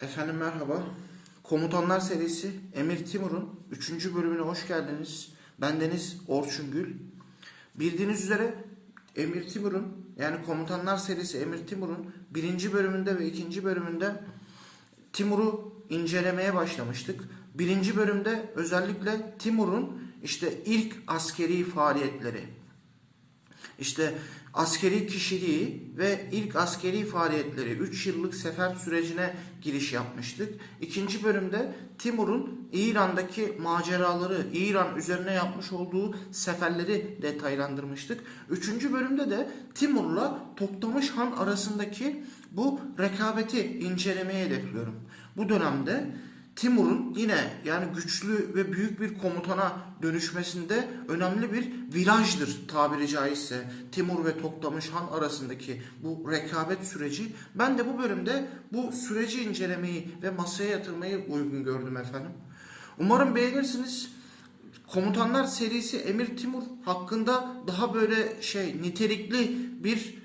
Efendim merhaba. Komutanlar serisi Emir Timur'un 3. bölümüne hoş geldiniz. Ben Deniz Orçun Gül. Bildiğiniz üzere Emir Timur'un yani Komutanlar serisi Emir Timur'un 1. bölümünde ve 2. bölümünde Timur'u incelemeye başlamıştık. Birinci bölümde özellikle Timur'un işte ilk askeri faaliyetleri, işte askeri kişiliği ve ilk askeri faaliyetleri 3 yıllık sefer sürecine giriş yapmıştık. İkinci bölümde Timur'un İran'daki maceraları, İran üzerine yapmış olduğu seferleri detaylandırmıştık. Üçüncü bölümde de Timur'la Toktamış Han arasındaki bu rekabeti incelemeye hedefliyorum. Bu dönemde Timur'un yine yani güçlü ve büyük bir komutana dönüşmesinde önemli bir virajdır tabiri caizse Timur ve Toktamış Han arasındaki bu rekabet süreci. Ben de bu bölümde bu süreci incelemeyi ve masaya yatırmayı uygun gördüm efendim. Umarım beğenirsiniz. Komutanlar serisi Emir Timur hakkında daha böyle şey nitelikli bir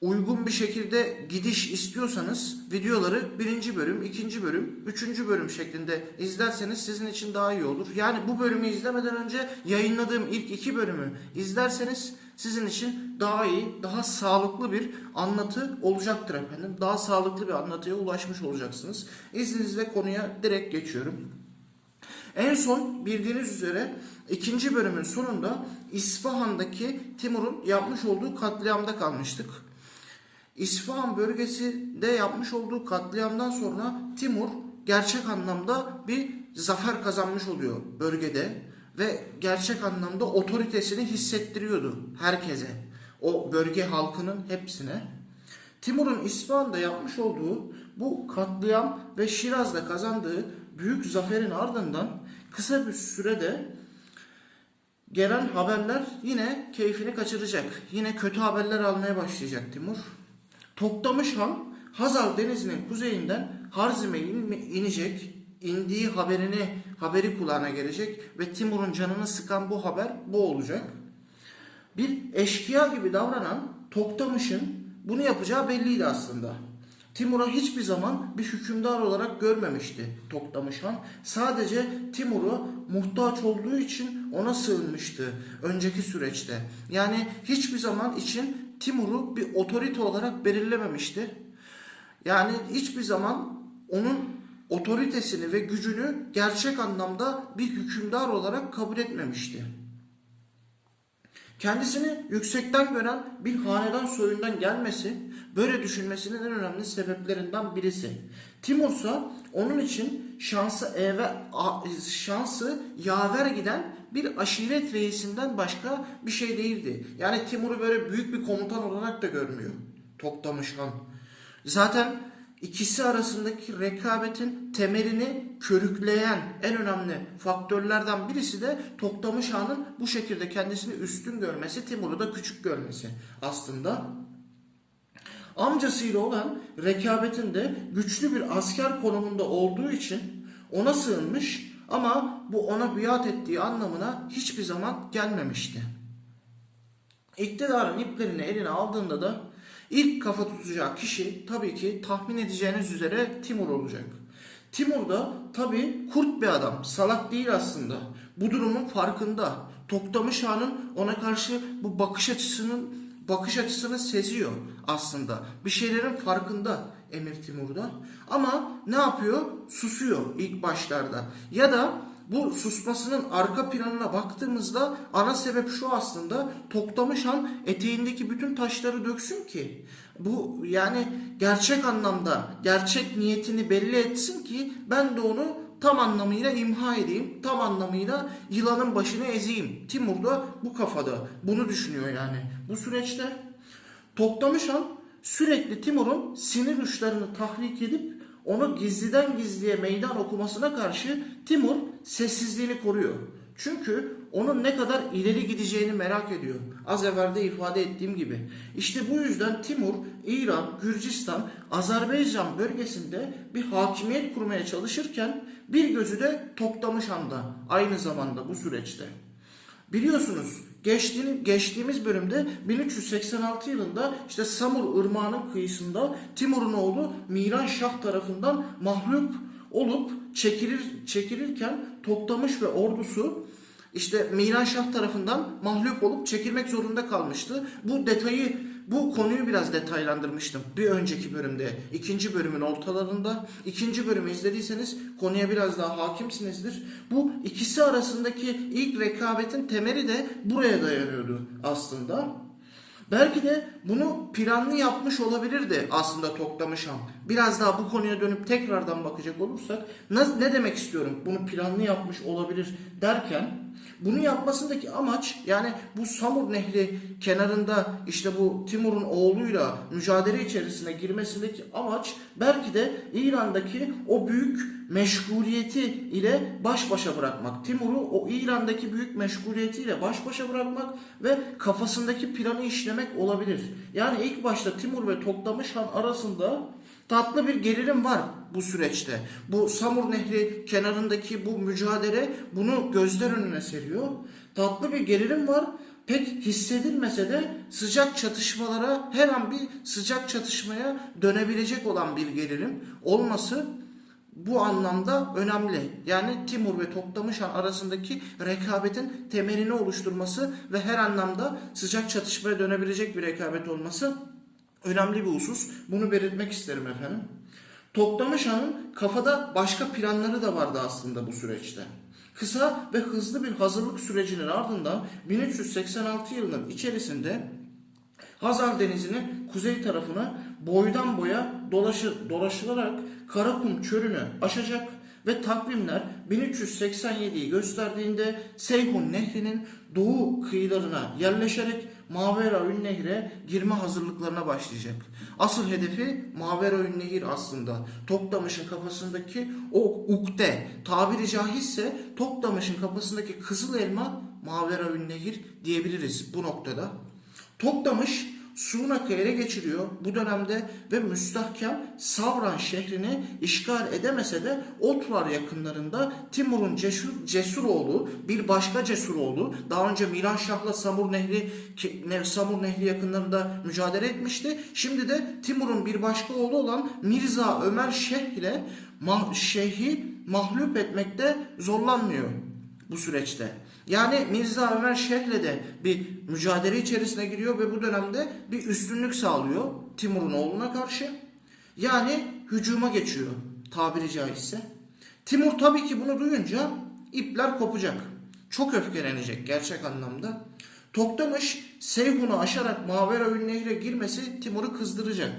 uygun bir şekilde gidiş istiyorsanız videoları birinci bölüm, ikinci bölüm, üçüncü bölüm şeklinde izlerseniz sizin için daha iyi olur. Yani bu bölümü izlemeden önce yayınladığım ilk iki bölümü izlerseniz sizin için daha iyi, daha sağlıklı bir anlatı olacaktır efendim. Daha sağlıklı bir anlatıya ulaşmış olacaksınız. İzninizle konuya direkt geçiyorum. En son bildiğiniz üzere ikinci bölümün sonunda İsfahan'daki Timur'un yapmış olduğu katliamda kalmıştık. İsfahan bölgesinde yapmış olduğu katliamdan sonra Timur gerçek anlamda bir zafer kazanmış oluyor bölgede ve gerçek anlamda otoritesini hissettiriyordu herkese. O bölge halkının hepsine. Timur'un İsfahan'da yapmış olduğu bu katliam ve Şiraz'da kazandığı büyük zaferin ardından kısa bir sürede gelen haberler yine keyfini kaçıracak. Yine kötü haberler almaya başlayacak Timur. Toktamış Han Hazar Denizi'nin kuzeyinden Harzim'e in- inecek. indiği haberini haberi kulağına gelecek ve Timur'un canını sıkan bu haber bu olacak. Bir eşkıya gibi davranan Toktamış'ın bunu yapacağı belliydi aslında. Timur'a hiçbir zaman bir hükümdar olarak görmemişti Toktamış Han. Sadece Timur'a muhtaç olduğu için ona sığınmıştı önceki süreçte. Yani hiçbir zaman için Timur'u bir otorite olarak belirlememişti. Yani hiçbir zaman onun otoritesini ve gücünü gerçek anlamda bir hükümdar olarak kabul etmemişti. Kendisini yüksekten gören bir hanedan soyundan gelmesi böyle düşünmesinin en önemli sebeplerinden birisi. Timur ise onun için şansı eve şansı yaver giden bir aşiret reisinden başka bir şey değildi. Yani Timur'u böyle büyük bir komutan olarak da görmüyor Toktamış Han. Zaten ikisi arasındaki rekabetin temelini körükleyen en önemli faktörlerden birisi de Toktamış Han'ın bu şekilde kendisini üstün görmesi, Timur'u da küçük görmesi aslında. Amcasıyla olan rekabetin de güçlü bir asker konumunda olduğu için ona sığınmış ama bu ona biat ettiği anlamına hiçbir zaman gelmemişti. İktidarın iplerini eline aldığında da ilk kafa tutacağı kişi tabii ki tahmin edeceğiniz üzere Timur olacak. Timur da tabii kurt bir adam, salak değil aslında. Bu durumun farkında. Toktamış Han'ın ona karşı bu bakış açısının bakış açısını seziyor aslında. Bir şeylerin farkında Emir Timur'da. Ama ne yapıyor? Susuyor ilk başlarda. Ya da bu susmasının arka planına baktığımızda ana sebep şu aslında Toktamış Han eteğindeki bütün taşları döksün ki bu yani gerçek anlamda gerçek niyetini belli etsin ki ben de onu tam anlamıyla imha edeyim. Tam anlamıyla yılanın başını ezeyim. Timur da bu kafada. Bunu düşünüyor yani. Bu süreçte Toktamış Han sürekli Timur'un sinir uçlarını tahrik edip onu gizliden gizliye meydan okumasına karşı Timur sessizliğini koruyor. Çünkü onun ne kadar ileri gideceğini merak ediyor. Az evvel de ifade ettiğim gibi. İşte bu yüzden Timur, İran, Gürcistan, Azerbaycan bölgesinde bir hakimiyet kurmaya çalışırken bir gözü de Toktamış Han'da aynı zamanda bu süreçte. Biliyorsunuz geçtiğini, geçtiğimiz bölümde 1386 yılında işte Samur Irmağı'nın kıyısında Timur'un oğlu Miran Şah tarafından mahlup olup çekilir çekilirken Toktamış ve ordusu işte Miran Şah tarafından mahlup olup çekilmek zorunda kalmıştı. Bu detayı, bu konuyu biraz detaylandırmıştım bir önceki bölümde. ikinci bölümün ortalarında. ikinci bölümü izlediyseniz konuya biraz daha hakimsinizdir. Bu ikisi arasındaki ilk rekabetin temeli de buraya dayanıyordu aslında. Belki de bunu planlı yapmış olabilirdi aslında Toktamış Han. Biraz daha bu konuya dönüp tekrardan bakacak olursak ne, demek istiyorum bunu planlı yapmış olabilir derken bunu yapmasındaki amaç yani bu Samur Nehri kenarında işte bu Timur'un oğluyla mücadele içerisine girmesindeki amaç belki de İran'daki o büyük meşguliyeti ile baş başa bırakmak. Timur'u o İran'daki büyük meşguliyetiyle baş başa bırakmak ve kafasındaki planı işlemek olabilir. Yani ilk başta Timur ve Toktamış Han arasında tatlı bir gerilim var bu süreçte. Bu Samur Nehri kenarındaki bu mücadele bunu gözler önüne seriyor. Tatlı bir gerilim var. Pek hissedilmese de sıcak çatışmalara her an bir sıcak çatışmaya dönebilecek olan bir gerilim olması bu anlamda önemli. Yani Timur ve Toktamış Han arasındaki rekabetin temelini oluşturması ve her anlamda sıcak çatışmaya dönebilecek bir rekabet olması önemli bir husus. Bunu belirtmek isterim efendim. Toktamış Han'ın kafada başka planları da vardı aslında bu süreçte. Kısa ve hızlı bir hazırlık sürecinin ardından 1386 yılının içerisinde Hazar Denizi'nin kuzey tarafına boydan boya dolaşı, dolaşılarak Karakum çölünü aşacak ve takvimler 1387'yi gösterdiğinde Seyhun Nehri'nin doğu kıyılarına yerleşerek Maveraün Nehir'e girme hazırlıklarına başlayacak. Asıl hedefi Maveraün Nehir aslında. Toktamış'ın kafasındaki o ukde tabiri caizse Toktamış'ın kafasındaki kızıl elma Maveraün Nehir diyebiliriz bu noktada. Toktamış Suğnak'ı ele geçiriyor bu dönemde ve müstahkem Savran şehrini işgal edemese de Otrar yakınlarında Timur'un cesur, cesur oğlu bir başka cesur oğlu daha önce Miran Şah'la Samur Nehri ne- Samur Nehri yakınlarında mücadele etmişti. Şimdi de Timur'un bir başka oğlu olan Mirza Ömer Şeyh ile mah, Şeyh'i mahlup etmekte zorlanmıyor bu süreçte. Yani Mirza Ömer Şeyh'le de bir mücadele içerisine giriyor ve bu dönemde bir üstünlük sağlıyor Timur'un oğluna karşı. Yani hücuma geçiyor tabiri caizse. Timur tabii ki bunu duyunca ipler kopacak. Çok öfkelenecek gerçek anlamda. Toktamış Seyhun'u aşarak Maveraün Nehri'ne girmesi Timur'u kızdıracak.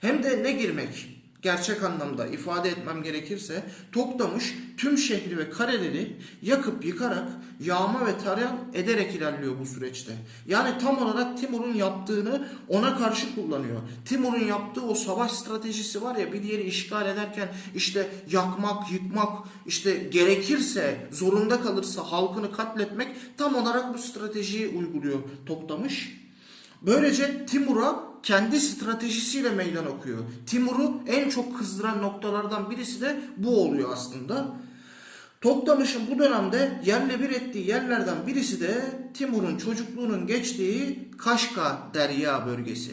Hem de ne girmek? Gerçek anlamda ifade etmem gerekirse Toktamış tüm şehri ve kareleri yakıp yıkarak yağma ve tarayan ederek ilerliyor bu süreçte. Yani tam olarak Timur'un yaptığını ona karşı kullanıyor. Timur'un yaptığı o savaş stratejisi var ya bir yeri işgal ederken işte yakmak, yıkmak, işte gerekirse zorunda kalırsa halkını katletmek tam olarak bu stratejiyi uyguluyor Toktamış. Böylece Timur'a kendi stratejisiyle meydan okuyor. Timur'u en çok kızdıran noktalardan birisi de bu oluyor aslında. Toktamış'ın bu dönemde yerle bir ettiği yerlerden birisi de Timur'un çocukluğunun geçtiği Kaşka Derya bölgesi.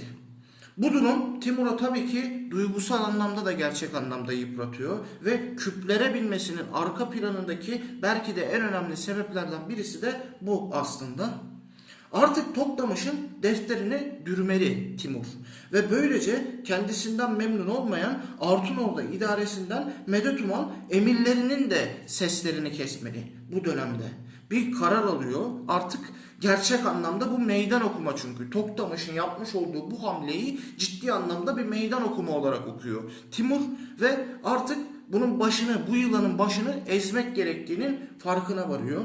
Bu durum Timur'a tabii ki duygusal anlamda da gerçek anlamda yıpratıyor ve küplere binmesinin arka planındaki belki de en önemli sebeplerden birisi de bu aslında. Artık Toktamış'ın defterini dürmeli Timur ve böylece kendisinden memnun olmayan Artunor'da idaresinden medet uman emirlerinin de seslerini kesmeli bu dönemde. Bir karar alıyor artık gerçek anlamda bu meydan okuma çünkü Toktamış'ın yapmış olduğu bu hamleyi ciddi anlamda bir meydan okuma olarak okuyor Timur ve artık bunun başını bu yılanın başını ezmek gerektiğinin farkına varıyor.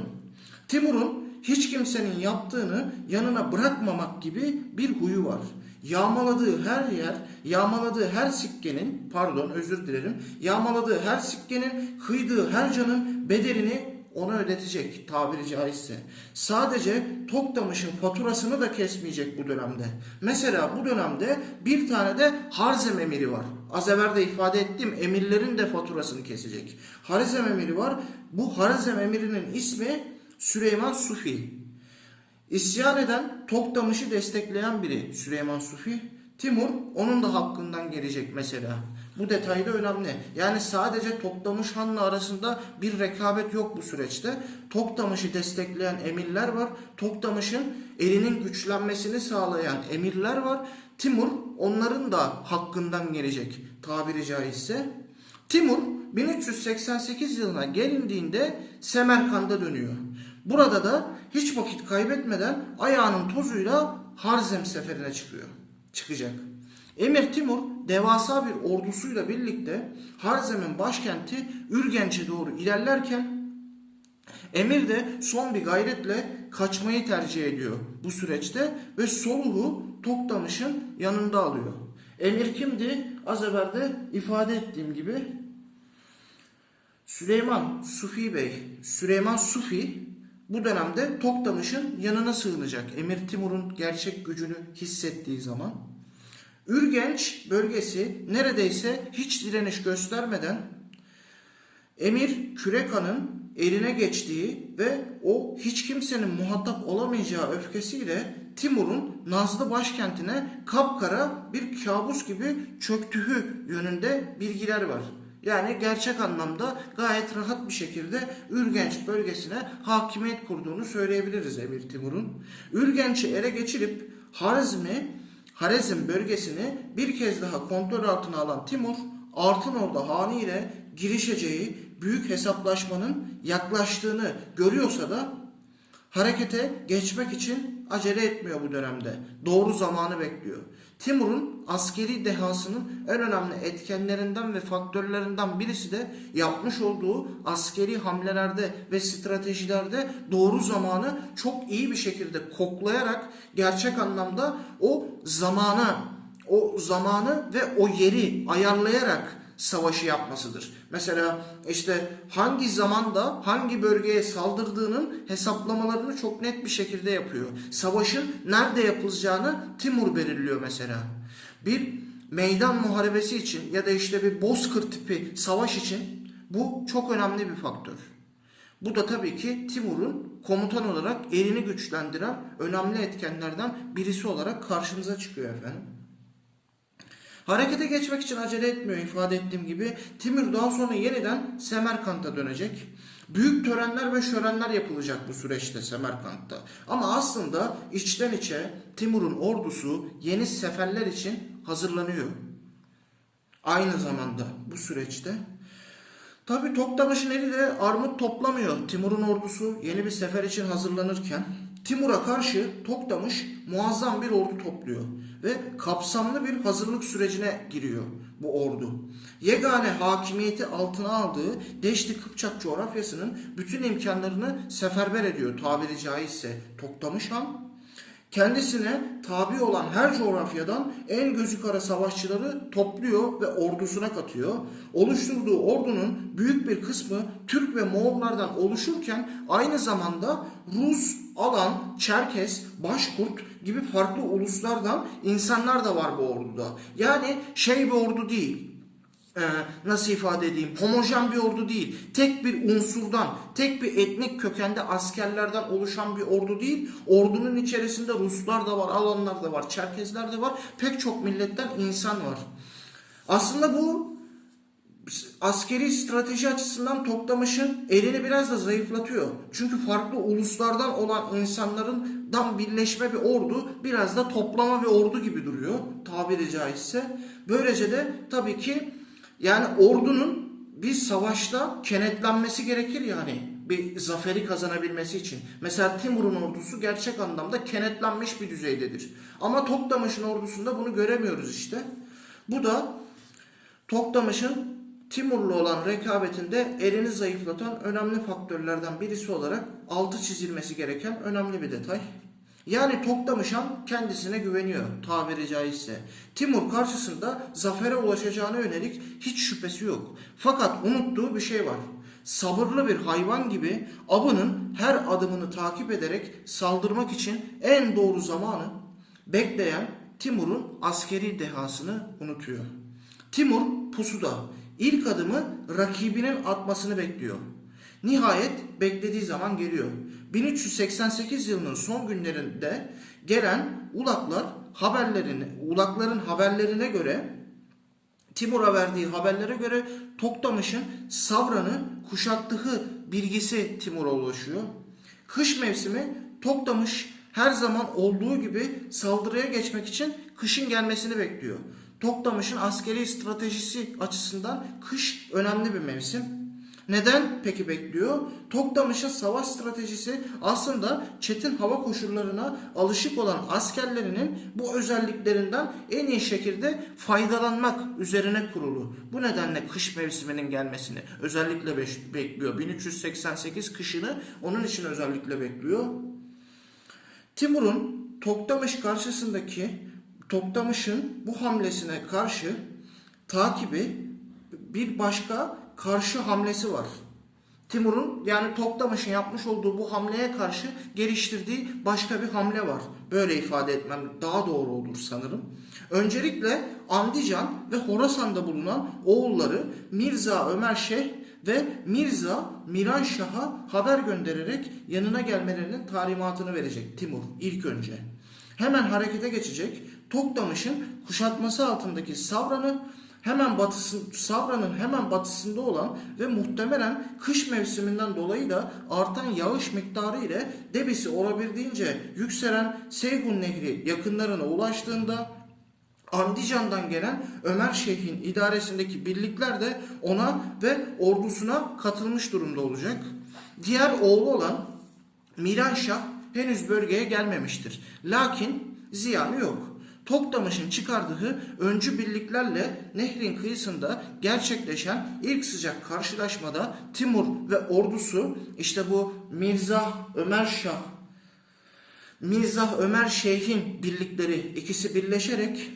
Timur'un hiç kimsenin yaptığını yanına bırakmamak gibi bir huyu var. Yağmaladığı her yer, yağmaladığı her sikkenin, pardon özür dilerim, yağmaladığı her sikkenin, kıydığı her canın bedelini ona ödetecek tabiri caizse. Sadece Toktamış'ın faturasını da kesmeyecek bu dönemde. Mesela bu dönemde bir tane de Harzem emiri var. Az evvel de ifade ettiğim emirlerin de faturasını kesecek. Harzem emiri var. Bu Harzem emirinin ismi Süleyman Sufi. İsyan eden Toktamış'ı destekleyen biri Süleyman Sufi. Timur onun da hakkından gelecek mesela. Bu detay da önemli. Yani sadece Toktamış Han'la arasında bir rekabet yok bu süreçte. Toktamış'ı destekleyen emirler var. Toktamış'ın elinin güçlenmesini sağlayan emirler var. Timur onların da hakkından gelecek tabiri caizse. Timur 1388 yılına gelindiğinde Semerkand'a dönüyor. Burada da hiç vakit kaybetmeden ayağının tozuyla Harzem seferine çıkıyor. Çıkacak. Emir Timur devasa bir ordusuyla birlikte Harzem'in başkenti Ürgenç'e doğru ilerlerken Emir de son bir gayretle kaçmayı tercih ediyor bu süreçte ve Soluh'u Toktamış'ın yanında alıyor. Emir kimdi? Az evvel de ifade ettiğim gibi Süleyman Sufi Bey, Süleyman Sufi bu dönemde Toktamış'ın yanına sığınacak. Emir Timur'un gerçek gücünü hissettiği zaman. Ürgenç bölgesi neredeyse hiç direniş göstermeden Emir Kürekan'ın eline geçtiği ve o hiç kimsenin muhatap olamayacağı öfkesiyle Timur'un Nazlı başkentine kapkara bir kabus gibi çöktüğü yönünde bilgiler var. Yani gerçek anlamda gayet rahat bir şekilde Ürgenç bölgesine hakimiyet kurduğunu söyleyebiliriz Emir Timur'un. Ürgenç'i ele geçirip Harizmi, Harezm bölgesini bir kez daha kontrol altına alan Timur, Altınordu Hanı ile girişeceği büyük hesaplaşmanın yaklaştığını görüyorsa da harekete geçmek için acele etmiyor bu dönemde. Doğru zamanı bekliyor. Timur'un askeri dehasının en önemli etkenlerinden ve faktörlerinden birisi de yapmış olduğu askeri hamlelerde ve stratejilerde doğru zamanı çok iyi bir şekilde koklayarak gerçek anlamda o zamanı o zamanı ve o yeri ayarlayarak savaşı yapmasıdır. Mesela işte hangi zamanda hangi bölgeye saldırdığının hesaplamalarını çok net bir şekilde yapıyor. Savaşın nerede yapılacağını Timur belirliyor mesela. Bir meydan muharebesi için ya da işte bir bozkır tipi savaş için bu çok önemli bir faktör. Bu da tabii ki Timur'un komutan olarak elini güçlendiren önemli etkenlerden birisi olarak karşımıza çıkıyor efendim. Harekete geçmek için acele etmiyor ifade ettiğim gibi. Timur daha sonra yeniden Semerkant'a dönecek. Büyük törenler ve şörenler yapılacak bu süreçte Semerkant'ta. Ama aslında içten içe Timur'un ordusu yeni seferler için hazırlanıyor. Aynı zamanda bu süreçte. Tabi Toktamış'ın eli de armut toplamıyor. Timur'un ordusu yeni bir sefer için hazırlanırken Timur'a karşı Toktamış muazzam bir ordu topluyor ve kapsamlı bir hazırlık sürecine giriyor bu ordu. Yegane hakimiyeti altına aldığı Deşti Kıpçak coğrafyasının bütün imkanlarını seferber ediyor tabiri caizse Toktamış Han. Kendisine tabi olan her coğrafyadan en gözü kara savaşçıları topluyor ve ordusuna katıyor. Oluşturduğu ordunun büyük bir kısmı Türk ve Moğollardan oluşurken aynı zamanda Rus, Alan, Çerkes, Başkurt gibi farklı uluslardan insanlar da var bu orduda. Yani şey bir ordu değil. Ee, nasıl ifade edeyim? Homojen bir ordu değil. Tek bir unsurdan, tek bir etnik kökende askerlerden oluşan bir ordu değil. Ordunun içerisinde Ruslar da var, Alanlar da var, Çerkezler de var. Pek çok milletten insan var. Aslında bu askeri strateji açısından Toktamış'ın elini biraz da zayıflatıyor. Çünkü farklı uluslardan olan insanlardan birleşme bir ordu biraz da toplama bir ordu gibi duruyor tabiri caizse. Böylece de tabii ki yani ordunun bir savaşta kenetlenmesi gerekir yani bir zaferi kazanabilmesi için. Mesela Timur'un ordusu gerçek anlamda kenetlenmiş bir düzeydedir. Ama Toktamış'ın ordusunda bunu göremiyoruz işte. Bu da Toktamış'ın Timur'la olan rekabetinde elini zayıflatan önemli faktörlerden birisi olarak altı çizilmesi gereken önemli bir detay. Yani Toktamış Han kendisine güveniyor tabiri caizse. Timur karşısında zafere ulaşacağına yönelik hiç şüphesi yok. Fakat unuttuğu bir şey var. Sabırlı bir hayvan gibi avının her adımını takip ederek saldırmak için en doğru zamanı bekleyen Timur'un askeri dehasını unutuyor. Timur pusuda ilk adımı rakibinin atmasını bekliyor. Nihayet beklediği zaman geliyor. 1388 yılının son günlerinde gelen ulaklar haberlerini, ulakların haberlerine göre Timur'a verdiği haberlere göre Toktamış'ın Savran'ı kuşattığı bilgisi Timur'a ulaşıyor. Kış mevsimi Toktamış her zaman olduğu gibi saldırıya geçmek için kışın gelmesini bekliyor. Toktamış'ın askeri stratejisi açısından kış önemli bir mevsim. Neden peki bekliyor? Toktamış'ın savaş stratejisi aslında çetin hava koşullarına alışık olan askerlerinin bu özelliklerinden en iyi şekilde faydalanmak üzerine kurulu. Bu nedenle kış mevsiminin gelmesini özellikle bekliyor. 1388 kışını onun için özellikle bekliyor. Timur'un Toktamış karşısındaki Toktamış'ın bu hamlesine karşı takibi bir başka karşı hamlesi var. Timur'un yani Toktamış'ın yapmış olduğu bu hamleye karşı geliştirdiği başka bir hamle var. Böyle ifade etmem daha doğru olur sanırım. Öncelikle Andijan ve Horasan'da bulunan oğulları Mirza Ömer Şeyh ve Mirza Miran Şah'a haber göndererek yanına gelmelerinin talimatını verecek Timur ilk önce. Hemen harekete geçecek. Toktamış'ın kuşatması altındaki Savran'ı hemen batısı, Savran'ın hemen batısında olan ve muhtemelen kış mevsiminden dolayı da artan yağış miktarı ile debisi olabildiğince yükselen Seygun Nehri yakınlarına ulaştığında Andijan'dan gelen Ömer Şeyh'in idaresindeki birlikler de ona ve ordusuna katılmış durumda olacak. Diğer oğlu olan Miran Şah henüz bölgeye gelmemiştir. Lakin ziyanı yok. Toktamış'ın çıkardığı öncü birliklerle nehrin kıyısında gerçekleşen ilk sıcak karşılaşmada Timur ve ordusu işte bu Mirza Ömer Şah Mirza Ömer Şeyh'in birlikleri ikisi birleşerek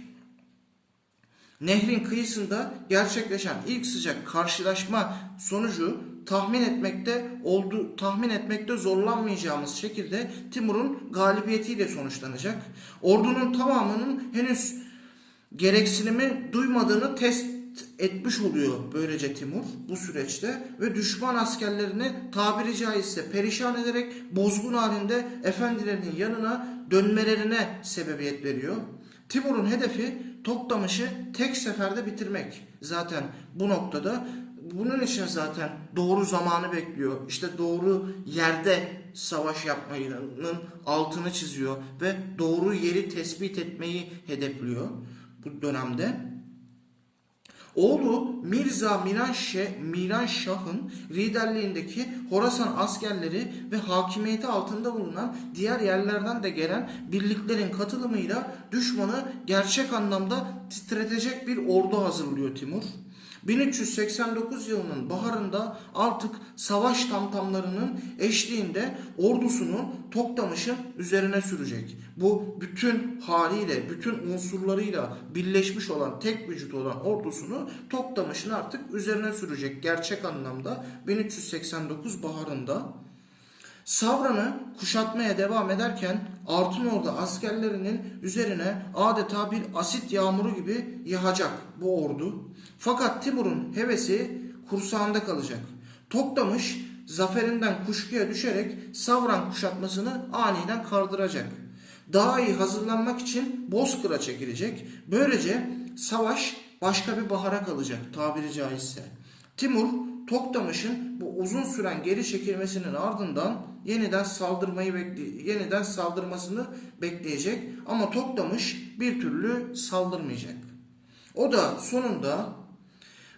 Nehrin kıyısında gerçekleşen ilk sıcak karşılaşma sonucu tahmin etmekte oldu tahmin etmekte zorlanmayacağımız şekilde Timur'un galibiyetiyle sonuçlanacak. Ordunun tamamının henüz gereksinimi duymadığını test etmiş oluyor böylece Timur bu süreçte ve düşman askerlerini tabiri caizse perişan ederek bozgun halinde efendilerinin yanına dönmelerine sebebiyet veriyor. Timur'un hedefi Toktamış'ı tek seferde bitirmek. Zaten bu noktada bunun için zaten doğru zamanı bekliyor. İşte doğru yerde savaş yapmayının altını çiziyor ve doğru yeri tespit etmeyi hedefliyor bu dönemde. Oğlu Mirza Miran, Şe, Miran Şah'ın liderliğindeki Horasan askerleri ve hakimiyeti altında bulunan diğer yerlerden de gelen birliklerin katılımıyla düşmanı gerçek anlamda titretecek bir ordu hazırlıyor Timur. 1389 yılının baharında artık savaş tamtamlarının eşliğinde ordusunu Toktamış'ın üzerine sürecek. Bu bütün haliyle, bütün unsurlarıyla birleşmiş olan, tek vücut olan ordusunu Toktamış'ın artık üzerine sürecek. Gerçek anlamda 1389 baharında Savran'ı kuşatmaya devam ederken Altınordu askerlerinin üzerine adeta bir asit yağmuru gibi yağacak bu ordu. Fakat Timur'un hevesi kursağında kalacak. Toktamış zaferinden kuşkuya düşerek Savran kuşatmasını aniden kaldıracak. Daha iyi hazırlanmak için Bozkır'a çekilecek. Böylece savaş başka bir bahara kalacak tabiri caizse. Timur Toktamış'ın bu uzun süren geri çekilmesinin ardından yeniden saldırmayı bekle yeniden saldırmasını bekleyecek ama Toktamış bir türlü saldırmayacak. O da sonunda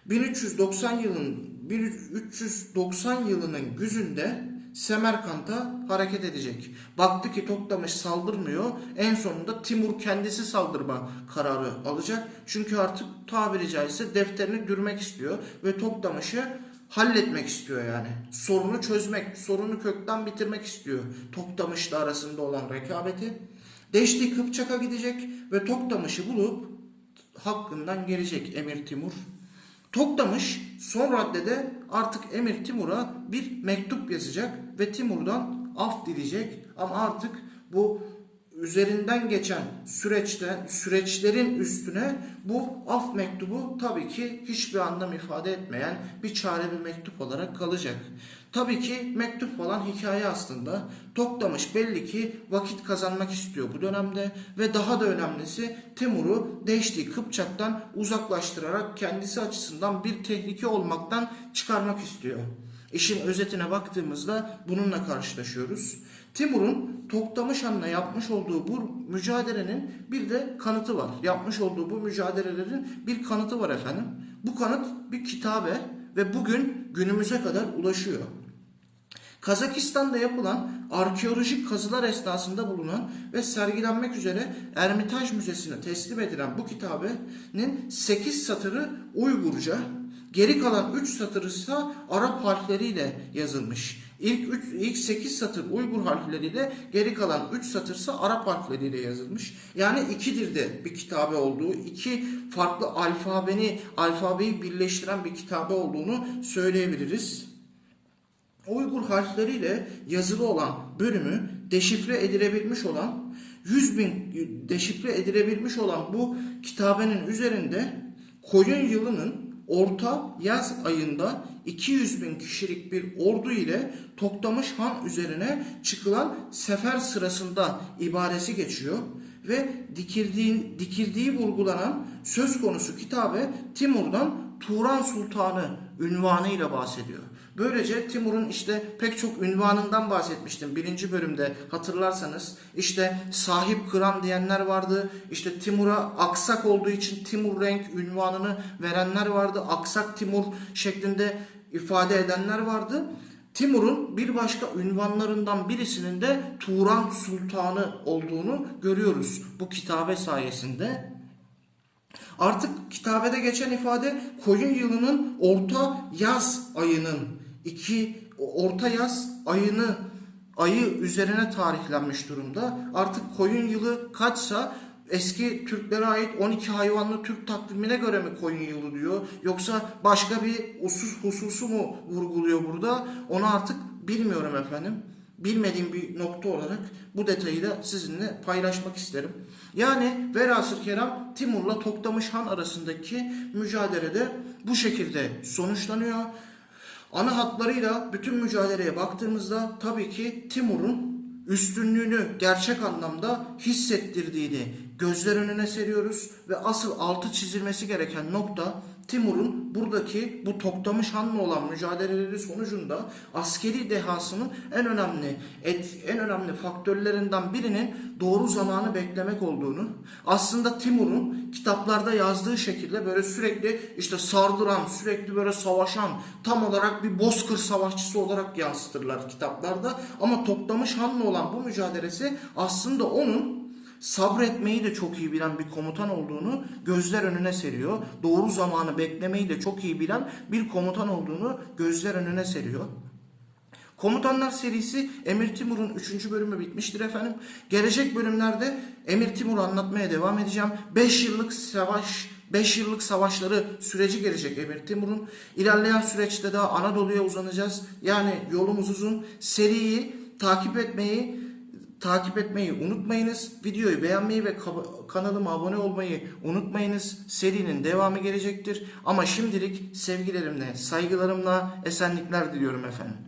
1390 yılın 1390 yılının güzünde Semerkant'a hareket edecek. Baktı ki Toktamış saldırmıyor. En sonunda Timur kendisi saldırma kararı alacak. Çünkü artık tabiri caizse defterini dürmek istiyor ve Toktamış'ı halletmek istiyor yani. Sorunu çözmek, sorunu kökten bitirmek istiyor. Toktamış'la arasında olan rekabeti. Deşti Kıpçak'a gidecek ve Toktamış'ı bulup hakkından gelecek Emir Timur. Toktamış son raddede artık Emir Timur'a bir mektup yazacak ve Timur'dan af dileyecek ama artık bu üzerinden geçen süreçten süreçlerin üstüne bu af mektubu tabii ki hiçbir anlam ifade etmeyen bir çare bir mektup olarak kalacak. Tabii ki mektup falan hikaye aslında. Toktamış belli ki vakit kazanmak istiyor bu dönemde ve daha da önemlisi Timur'u Deşti Kıpçak'tan uzaklaştırarak kendisi açısından bir tehlike olmaktan çıkarmak istiyor. İşin özetine baktığımızda bununla karşılaşıyoruz. Timur'un Toktamış Han'la yapmış olduğu bu mücadelenin bir de kanıtı var. Yapmış olduğu bu mücadelelerin bir kanıtı var efendim. Bu kanıt bir kitabe ve bugün günümüze kadar ulaşıyor. Kazakistan'da yapılan arkeolojik kazılar esnasında bulunan ve sergilenmek üzere Ermitaj Müzesi'ne teslim edilen bu kitabenin 8 satırı Uygurca, geri kalan 3 satırı ise Arap harfleriyle yazılmış. İlk, üç, ilk 8 satır Uygur harfleriyle geri kalan 3 satır ise Arap harfleriyle yazılmış. Yani iki dilde bir kitabe olduğu, iki farklı alfabeni, alfabeyi birleştiren bir kitabe olduğunu söyleyebiliriz. Uygur harfleriyle yazılı olan bölümü deşifre edilebilmiş olan 100 bin deşifre edilebilmiş olan bu kitabenin üzerinde koyun yılının orta yaz ayında 200 bin kişilik bir ordu ile Toktamış Han üzerine çıkılan sefer sırasında ibaresi geçiyor ve dikildiği, dikildiği vurgulanan söz konusu kitabe Timur'dan Turan Sultanı ünvanıyla bahsediyor. Böylece Timur'un işte pek çok ünvanından bahsetmiştim birinci bölümde hatırlarsanız. işte sahip kıran diyenler vardı. İşte Timur'a aksak olduğu için Timur renk ünvanını verenler vardı. Aksak Timur şeklinde ifade edenler vardı. Timur'un bir başka ünvanlarından birisinin de Turan Sultanı olduğunu görüyoruz bu kitabe sayesinde. Artık kitabede geçen ifade koyun yılının orta yaz ayının iki orta yaz ayını ayı üzerine tarihlenmiş durumda. Artık koyun yılı kaçsa eski Türklere ait 12 hayvanlı Türk takvimine göre mi koyun yılı diyor yoksa başka bir usus hususu mu vurguluyor burada onu artık bilmiyorum efendim. Bilmediğim bir nokta olarak bu detayı da sizinle paylaşmak isterim. Yani velhasıl kelam Timur'la Toktamış Han arasındaki mücadelede bu şekilde sonuçlanıyor. Ana hatlarıyla bütün mücadeleye baktığımızda tabii ki Timur'un üstünlüğünü gerçek anlamda hissettirdiğini gözler önüne seriyoruz ve asıl altı çizilmesi gereken nokta Timur'un buradaki bu Toktamış Han'la olan mücadeleleri sonucunda askeri dehasının en önemli et, en önemli faktörlerinden birinin doğru zamanı beklemek olduğunu aslında Timur'un kitaplarda yazdığı şekilde böyle sürekli işte sardıran, sürekli böyle savaşan tam olarak bir bozkır savaşçısı olarak yansıtırlar kitaplarda. Ama Toktamış Han'la olan bu mücadelesi aslında onun sabretmeyi de çok iyi bilen bir komutan olduğunu gözler önüne seriyor. Doğru zamanı beklemeyi de çok iyi bilen bir komutan olduğunu gözler önüne seriyor. Komutanlar serisi Emir Timur'un 3. bölümü bitmiştir efendim. Gelecek bölümlerde Emir Timur'u anlatmaya devam edeceğim. 5 yıllık savaş 5 yıllık savaşları süreci gelecek Emir Timur'un. İlerleyen süreçte daha Anadolu'ya uzanacağız. Yani yolumuz uzun. Seriyi takip etmeyi takip etmeyi unutmayınız. Videoyu beğenmeyi ve kanalıma abone olmayı unutmayınız. Serinin devamı gelecektir. Ama şimdilik sevgilerimle, saygılarımla esenlikler diliyorum efendim.